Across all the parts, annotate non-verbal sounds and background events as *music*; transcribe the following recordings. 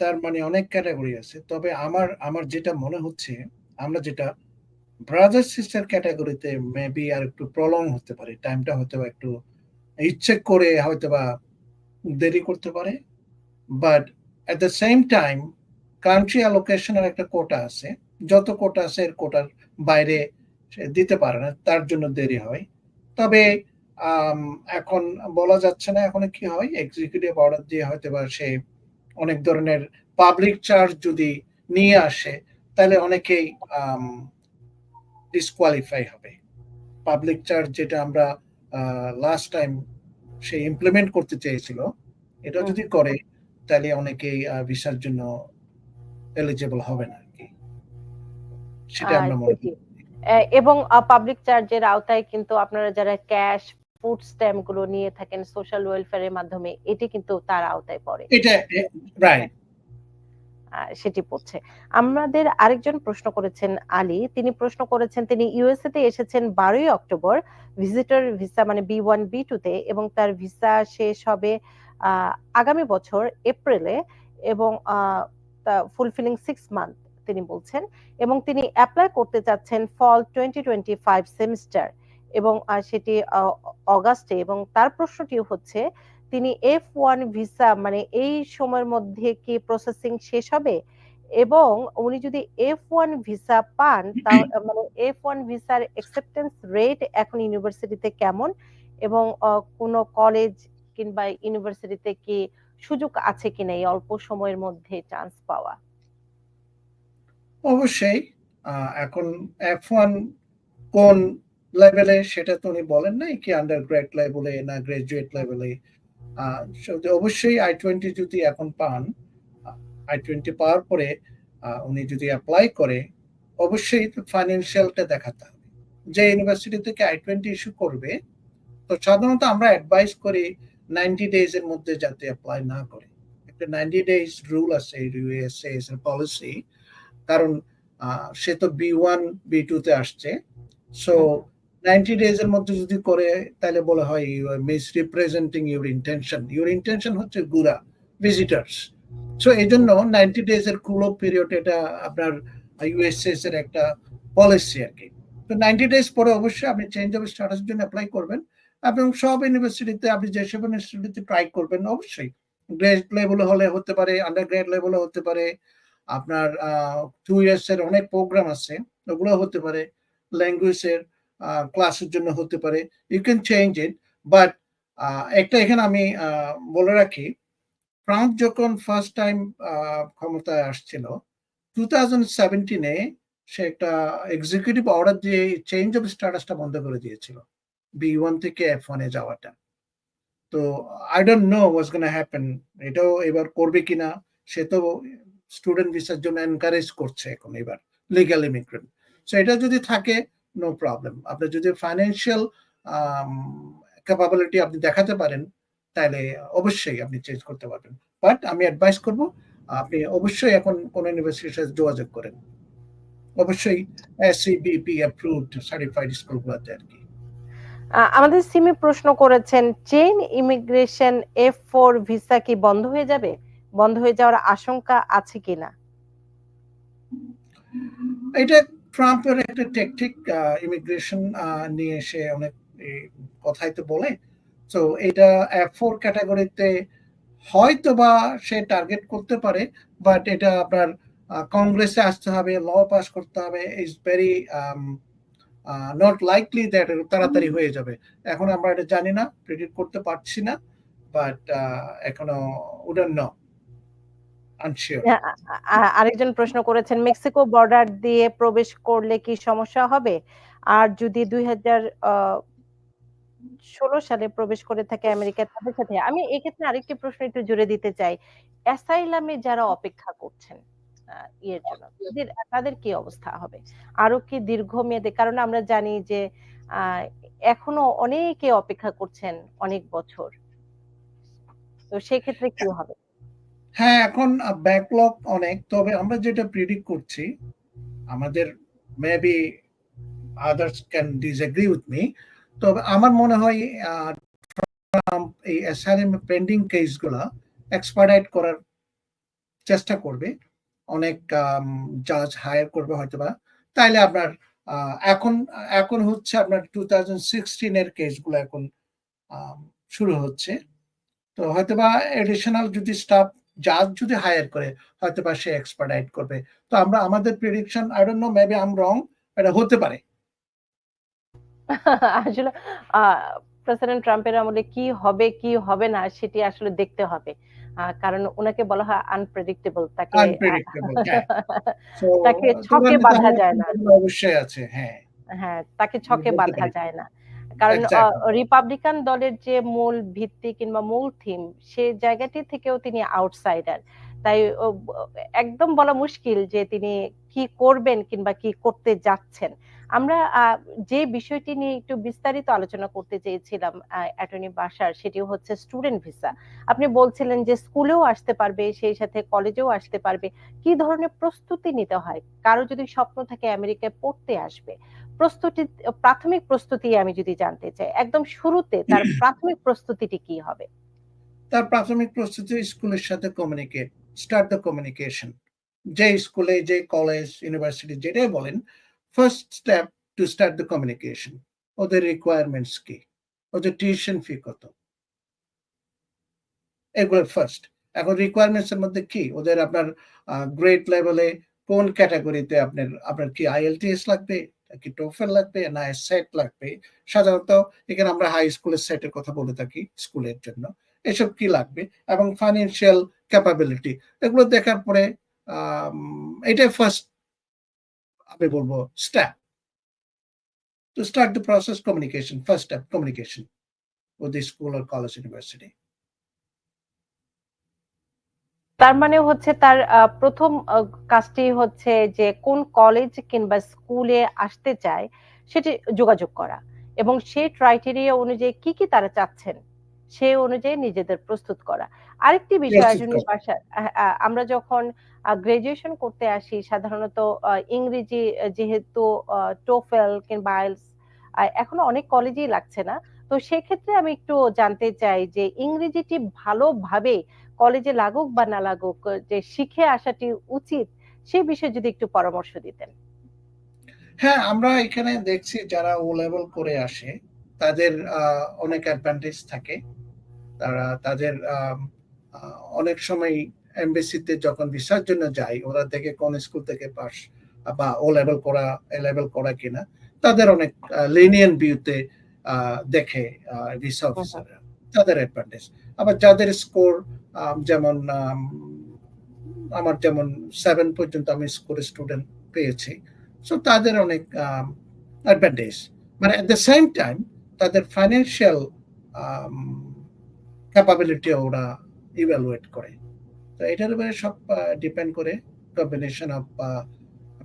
তার মানে অনেক ক্যাটাগরি আছে। তবে আমার আমার যেটা মনে হচ্ছে, আমরা যেটা ব্রাদার সিস্টার ক্যাটেগরিতে মেবি আর একটু প্রলং হতে পারে। টাইমটা হয়তোবা একটু ইচ্ছে করে হয়তো বা দেরি করতে পারে। But at the same time country allocation এর একটা কোটা আছে। যত কোটা আছে, এর কোটার বাইরে দিতে পারে না। তার জন্য দেরি হয়। তবে এখন বলা যাচ্ছে না এখন কি হয় এক্সিকিউটিভ অর্ডার দিয়ে হয়তোবা সে অনেক ধরনের পাবলিক চার্জ যদি নিয়ে আসে তাহলে অনেকেই ডিসকোয়ালিফাই হবে। পাবলিক চার্জ যেটা আমরা লাস্ট টাইম সে ইমপ্লিমেন্ট করতে চেয়েছিল। এটা যদি করে তাহলে অনেকেই ভিসার জন্য এলিজিবল হবে না আরকি। সেটা আমরা মনে করি। এবং পাবলিক চার্জের আওতায় কিন্তু আপনারা যারা ক্যাশ, ফুড স্ট্যাম্পগুলো নিয়ে থাকেন সোশ্যাল ওয়েলফেয়ার এর মাধ্যমে এটি কিন্তু তার আওতায় পড়ে। এটা। রাইট। সেটি পড়ছে। আমাদের আরেকজন প্রশ্ন করেছেন আলী। তিনি প্রশ্ন করেছেন তিনি ইউএসএ তে এসেছেন বারোই অক্টোবর ভিজিটর ভিসা মানে B1, B2 তে এবং তার ভিসা শেষ হবে আগামী বছর এপ্রিলে এবং ফুলফিলিং সিক্স মান্থ তিনি বলছেন এবং তিনি অ্যাপ্লাই করতে চাচ্ছেন ফল 2025 সেমিস্টার এবং সেটি অগাস্টে এবং তার প্রশ্নটি হচ্ছে তিনি এফ ওয়ান ভিসা মানে এই সময়ের মধ্যে কি প্রসেসিং শেষ হবে? এবং উনি যদি এফ ওয়ান ভিসা পান *clears throat* মানে F1 ভিসার অ্যাকসেপ্টেন্স রেট এখন ইউনিভার্সিটিতে কেমন? এবং কোন কলেজ কিংবা ইউনিভার্সিটিতে কি সুযোগ আছে কিনা এই অল্প সময়ের মধ্যে চান্স পাওয়া? অবশ্যই। এখন F1 কোন লেভেলে সেটা তো উনি বলেন নাই কি আন্ডার গ্রেড লেভেলে না গ্র্যাজুয়েট লেভেলে। অবশ্যই আই টোয়েন্টি যদি এখন পান, আই I-20 পাওয়ার পরে উনি যদি অ্যাপ্লাই করে অবশ্যই ফাইন্যান্সিয়ালটা দেখাতে হবে। যে ইউনিভার্সিটি থেকে আই টোয়েন্টি ইস্যু করবে তো সাধারণত আমরা অ্যাডভাইস করি 90 ডেইজ এর মধ্যে যাতে অ্যাপ্লাই না করে। একটা 90 ডেইজ রুল আছে ইউএসএস এর পলিসি। কারণ সে তো B1, B2 তে আসছে। সো 90 ডেইজ এর মধ্যে যদি করে তাহলে বলা হয় you are misrepresenting your intention. Your intention হচ্ছে ঘুরা, ভিজিটরস। সো এজন্য 90 ডেইজ এর কুল পিরিয়ড এটা আপনার ইউএসএস এর একটা পলিসি আরকি। তো 90 ডেইজ পরে অবশ্যই আপনি চেঞ্জ অফ স্ট্যাটাস এর জন্য এপ্লাই করবেন এবং সব ইউনিভার্সিটিতে আপনি যেসব ইউনিভার্সিটিতে ট্রাই করবেন অবশ্যই। গ্রেড লেভেলে হলে হতে পারে, আন্ডার গ্রেড লেভেলে হতে পারে। আপনার 2 ইয়ার্স এর অনেক প্রোগ্রাম আছে। ওগুলো হতে পারে। ল্যাঙ্গুয়েজ এর ক্লাসের জন্য হতে পারে। You can change it. But একটা এখানে আমি বলে রাখি, ট্রাম্প যখন ফার্স্ট টাইম ক্ষমতায় আসছিল, 2017 এ সে একটা এক্সিকিউটিভ অর্ডার দিয়ে চেঞ্জ অফ স্ট্যাটাসটা বন্ধ করে দিয়েছিল। বি ওয়ান থেকে F1 এ যাওয়াটা। তো I don't know what's gonna happen এটাও এবার করবে কিনা? সে তো স্টুডেন্ট ভিসার জন্য এনকারেজ করছে এখন এবার লিগ্যাল ইমিগ্রেন্ট। সো এটা যদি থাকে নো প্রবলেম। আপনার যদি ফাইন্যান্সিয়াল ক্যাপাবিলিটি আপনি দেখাতে পারেন তাহলে অবশ্যই আপনি চেঞ্জ করতে পারবেন। বাট আমি অ্যাডভাইস করব আপনি অবশ্যই এখন কোন ইউনিভার্সিটির সাথে যোগাযোগ করেন। অবশ্যই SCBP অ্যাপ্রুভড সার্টিফাইড স্কুলগুলোতে আরকি। আ আমাদের সিমি প্রশ্ন করেছেন চেইন ইমিগ্রেশন F4 ভিসা কি বন্ধ হয়ে যাবে? বন্ধ হয়ে যাওয়ার আশঙ্কা আছে কিনা? এটা ট্রাম্পের একটা টেকটিক ইমিগ্রেশন নিয়ে সে অনেক কথাই তো বলে। সো এটা ফোর ক্যাটাগরিতে হয়তো বা সে টার্গেট করতে পারে। বাট এটা আপনার কংগ্রেসে আসতে হবে, ল পাস করতে হবে। Is very not likely that তাড়াতাড়ি হয়ে যাবে। এখন আমরা এটা জানি না, প্রেডিক্ট করতে পারছি না। বাট এখনও we don't আরেকজন প্রশ্ন করেছেন, মেক্সিকো বর্ডার দিয়ে প্রবেশ করলে কি সমস্যা হবে? আর যদি ২০০০ আ ১৬ সালে প্রবেশ করে থাকে আমেরিকা, তাদের সাথে আমি এক্ষেত্রে আরেকটি প্রশ্ন একটু জুড়ে দিতে চাই। অ্যাসাইলাম যারা অপেক্ষা করছেন ইয়ের জন্য, তাদের কি অবস্থা হবে? আরও কি দীর্ঘমেয়াদে, কারণ আমরা জানি যে এখনও অনেকে অপেক্ষা করছেন অনেক বছর। তো সেক্ষেত্রে কি হবে? হ্যাঁ, এখন ব্যাকলগ অনেক। তবে আমরা যেটা প্রেডিক্ট করছি, আমাদের maybe others can disagree with me. তবে আমার মনে হয় এই অ্যাসাইলাম পেন্ডিং কেসগুলা এক্সপারডাইট করার চেষ্টা করবে অনেক জাজ হায়ার করবে হয়তোবা তাইলে আপনার এখন এখন হচ্ছে আপনার টু থাউজেন্ড সিক্সটিনের কেসগুলো এখন শুরু হচ্ছে তো হয়তোবা এডিশনাল যদি স্টাফ জাজ যদি হায়ার করে হয়তোবা সে এক্সপার্টাইট করবে। তো আমরা আমাদের prediction I don't know maybe um wrong এটা হতে পারে। *laughs* আসলে প্রেসিডেন্ট ট্রাম্পের আমলে কি হবে কি হবে না সেটি আসলে দেখতে হবে। কারণ ওনাকে বলা হয় আনপ্রেডিক্টেবল তাকে *laughs* হ্যাঁ। তাকে ছকে বাঁধা যায় না। অবশ্যই আছে হ্যাঁ। হ্যাঁ তাকে ছকে বাঁধা যায় না। কারণ রিপাবলিকান দলের যে মূল ভিত্তি কিংবা মূল থিম সে জায়গাটি থেকেও তিনি আউটসাইডার তাই একদম বলা মুশকিল যে তিনি কি করবেন কিংবা কি করতে যাচ্ছেন। আমরা যে বিষয়টি নিয়ে একটু বিস্তারিত আলোচনা করতে চেয়েছিলাম অ্যাটর্নি বাসার সেটি হচ্ছে স্টুডেন্ট ভিসা আপনি বলছিলেন যে স্কুলেও আসতে পারবে সেই সাথে কলেজেও আসতে পারবে। কি ধরনের প্রস্তুতি নিতে হয়? কারও যদি স্বপ্ন থাকে আমেরিকায় পড়তে আসবে। প্রস্তুতি প্রাথমিক প্রস্তুতি আমি যদি জানতে চাই একদম শুরুতে তার *clears throat* প্রাথমিক প্রস্তুতিটি কি হবে? তার প্রাথমিক প্রস্তুতি স্কুলের সাথে কমিউনিকেট স্টার্ট দ্য কমিউনিকেশন যে স্কুলে যে কলেজ ইউনিভার্সিটি যেটাই বলেন first step to start the communication ওদের রিকোয়ারমেন্টস কি? ওদের টিউশন ফি কত? এগুলো ফার্স্ট এখন রিকোয়ারমেন্টস এর মধ্যে কি? ওদের আপনার গ্রেড লেভেলে কোন ক্যাটাগরিতে আপনার আপনার কি আইএলটিএস লাগবে? কি টোফেল লাগবে, না সেট লাগবে। সাধারণত এখানে আমরা হাই স্কুলের সেটের কথা বলে থাকি স্কুলের জন্য। এসব কি লাগবে? এবং ফাইন্যান্সিয়াল ক্যাপাবিলিটি এগুলো দেখার পরে এটাই ফার্স্ট আমি বলব step to start the process communication first step communication with the school or college university তার মানে হচ্ছে তার প্রথম কাজটি হচ্ছে যে কোন কলেজ কিংবা স্কুলে আসতে চায় সেটি যোগাযোগ করা এবং সেই ক্রাইটেরিয়া অনুযায়ী কি কি তারা চাচ্ছেন সেই অনুযায়ী নিজেদের প্রস্তুত করা। আরেকটি বিষয় আমরা যখন গ্রাজুয়েশন করতে আসি সাধারণত ইংরেজি যেহেতু টোফেল কিংবা আইএলস এখনও অনেক কলেজেই লাগছে না। তো সেক্ষেত্রে আমি একটু জানতে চাই যে ইংরেজিটি ভালোভাবে কলেজে লাগুক বা না লাগুক, যে শিখে আসাটি উচিত সেই বিষয়ে যদি একটু পরামর্শ দিতেন। হ্যাঁ আমরা এখানে দেখছি যারা ও লেভেল করে আসে, তাদের অনেক অ্যাডভান্টেজ থাকে। তারা, তাদের অনেক সময় এমবেসিতে যখন ভিসার জন্য যায়, ওরা দেখে কোন স্কুল থেকে পাস বা ও লেভেল করা এ লেভেল করা কিনা, তাদের অনেক লিনিয়ান ভিউতে দেখে ভিসা অফিসার তাদের অ্যাডভান্টেজ আবার যাদের স্কোর যেমন আমার যেমন সেভেন পর্যন্ত আমি স্কোর স্টুডেন্ট পেয়েছি। সো তাদের অনেক অ্যাডভান্টেজ মানে অ্যাট দ্য সেম টাইম তাদের ফাইন্যান্সিয়াল ক্যাপাবিলিটি ওরা ইভ্যালুয়েট করে। তো এটার উপরে সব ডিপেন্ড করে combination of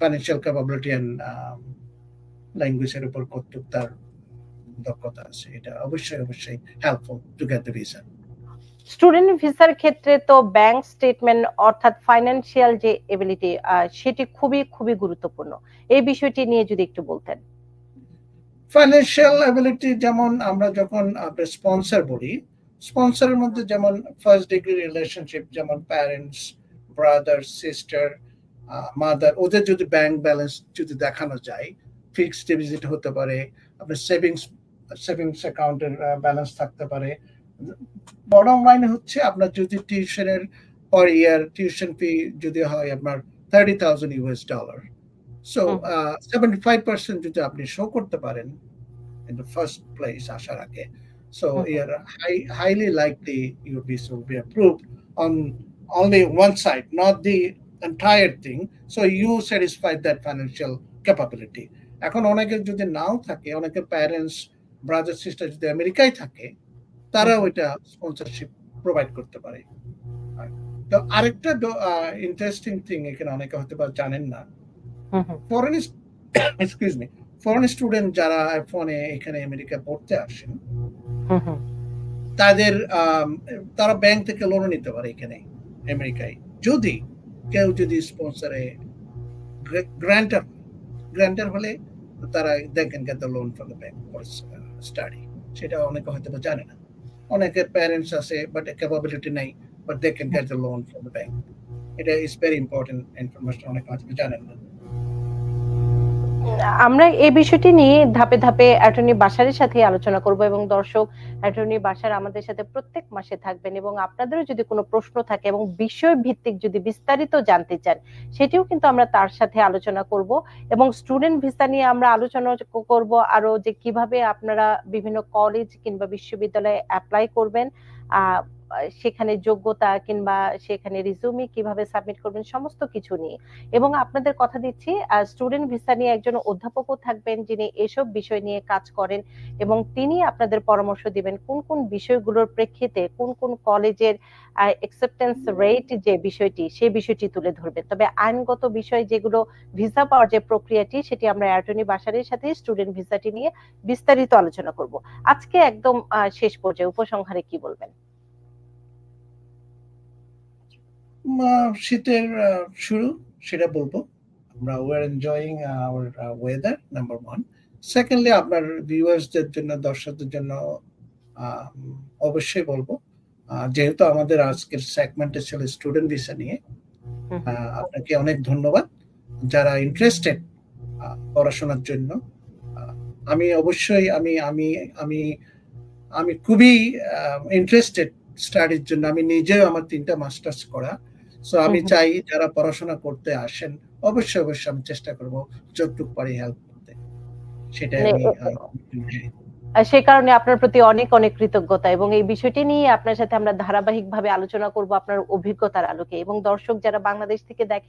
financial capability and ল্যাঙ্গুয়েজের উপর কতটুক তার দক্ষতা আছে এটা অবশ্যই অবশ্যই helpful to get the visa student ভিসার ক্ষেত্রে তো ব্যাংক স্টেটমেন্ট অর্থাৎ ফাইন্যান্সিয়াল যে এবিলিটি সেটি খুবই খুবই গুরুত্বপূর্ণ। এই বিষয়টি নিয়ে যদি একটু বলতেন। ফাইন্যান্সিয়াল অ্যাবিলিটি যেমন আমরা যখন স্পন্সর বলি স্পন্সরের মধ্যে যেমন ফার্স্ট ডিগ্রি রিলেশনশিপ যেমন প্যারেন্টস ব্রাদার সিস্টার মাদার ওদের যদি ব্যাংক ব্যালেন্স যদি দেখানো যায় ফিক্সড ডিপোজিট হতে পারে আপনার সেভিংস সেভিংস অ্যাকাউন্টের ব্যালেন্স থাকতে পারে বটম লাইন হচ্ছে আপনার যদি টিউশনের পার ইয়ার টিউশন ফি যদি হয় আপনার thirty thousand US dollar so seventy five percent যদি আপনি শো করতে পারেন in the first place আসার আগে Mhm. you're high, highly likely your visa will be approved on only one side not the entire thing so you satisfy that financial capability এখন অনেকের যদি নাও থাকে অনেকের প্যারেন্টস ব্রাদার সিস্টার যদি আমেরিকায় থাকে তারা. ওইটা স্পন্সরশিপ প্রোভাইড করতে পারে। তো আরেকটা ইন্টারেস্টিং থিং এখানে অনেকে হয়তো বা জানেন না। Foreign excuse me foreign student যারা ফোনে এখানে আমেরিকা পড়তে আসেন তাদের তারা ব্যাংক থেকে লোন নিতে পারে এখানে আমেরিকায়। যদি কেউ যদি স্পন্সরে গ্রান্টার গ্রান্টার হলে তারা they can get the loan for the bank study সেটা অনেকে হয়তো বা জানে না। অনেকের প্যারেন্টস আছে বাট ক্যাপাবিলিটি নেই but they can get the loan for the bank এটা ইজ ভেরি ইম্পর্টেন্ট ইনফরমেশন অনেক আজকে জানেন না। আমরা এই বিষয়টি নিয়ে ধাপে ধাপে অ্যাটর্নি বাসারের সাথে আলোচনা করব এবং দর্শক, অ্যাটর্নি বাসার আমাদের সাথে প্রত্যেক মাসে থাকবেন এবং আপনাদেরও যদি কোনো প্রশ্ন থাকে এবং বিষয় ভিত্তিক যদি বিস্তারিত জানতে চান, সেটিও কিন্তু আমরা তার সাথে আলোচনা করব এবং স্টুডেন্ট ভিসা নিয়ে আমরা আলোচনা করব। আরও যে কীভাবে আপনারা বিভিন্ন কলেজ কিংবা বিশ্ববিদ্যালয়ে অ্যাপ্লাই করবেন সেখানে যোগ্যতা কিংবা সেখানে রিজুমি কীভাবে সাবমিট করবেন, সমস্ত কিছু নিয়ে। এবং আপনাদের কথা দিচ্ছি স্টুডেন্ট ভিসা নিয়ে একজন অধ্যাপকও থাকবেন যিনি এসব বিষয় নিয়ে কাজ করেন এবং তিনি আপনাদের পরামর্শ দিবেন কোন কোন বিষয়গুলোর প্রেক্ষিতে কোন কোন কলেজের অ্যাকসেপ্টেন্স রেট যে বিষয়টি সেই বিষয়টি তুলে ধরবেন। তবে আইনগত বিষয় যেগুলো ভিসা পাওয়ার যে প্রক্রিয়াটি, সেটি আমরা অ্যাটর্নি বাসারের সাথে স্টুডেন্ট ভিসাটি নিয়ে বিস্তারিত আলোচনা করব। আজকে একদম শেষ পর্যায়ে, উপসংহারে কি বলবেন? শীতের শুরু সেটা বলব। আমরা were enjoying our weather number one secondly আপনার ভিউয়ার্সদের জন্য দর্শকদের জন্য অবশ্যই বলব যেহেতু আমাদের আজকের সেগমেন্টে ছিল স্টুডেন্ট ভিসা নিয়ে আপনাকে অনেক ধন্যবাদ। যারা ইন্টারেস্টেড পড়াশোনার জন্য আমি অবশ্যই আমি আমি আমি আমি খুবই ইন্টারেস্টেড স্টাডির জন্য আমি নিজেও আমার তিনটা মাস্টার্স করা সো আমি। চাই যারা পড়াশোনা করতে আসেন অবশ্যই অবশ্যই আমি চেষ্টা করব যতটুকু পারি হেল্প করতে সেটাই মানে আমি আর সেই কারণে আপনার প্রতি অনেক অনেক কৃতজ্ঞতা এবং এই বিষয়টি নিয়ে আপনার সাথে আমরা ধারাবাহিকভাবে আলোচনা করব আপনার অভিজ্ঞতার আলোকে এবং দর্শক যারা বাংলাদেশ থেকে দেখেন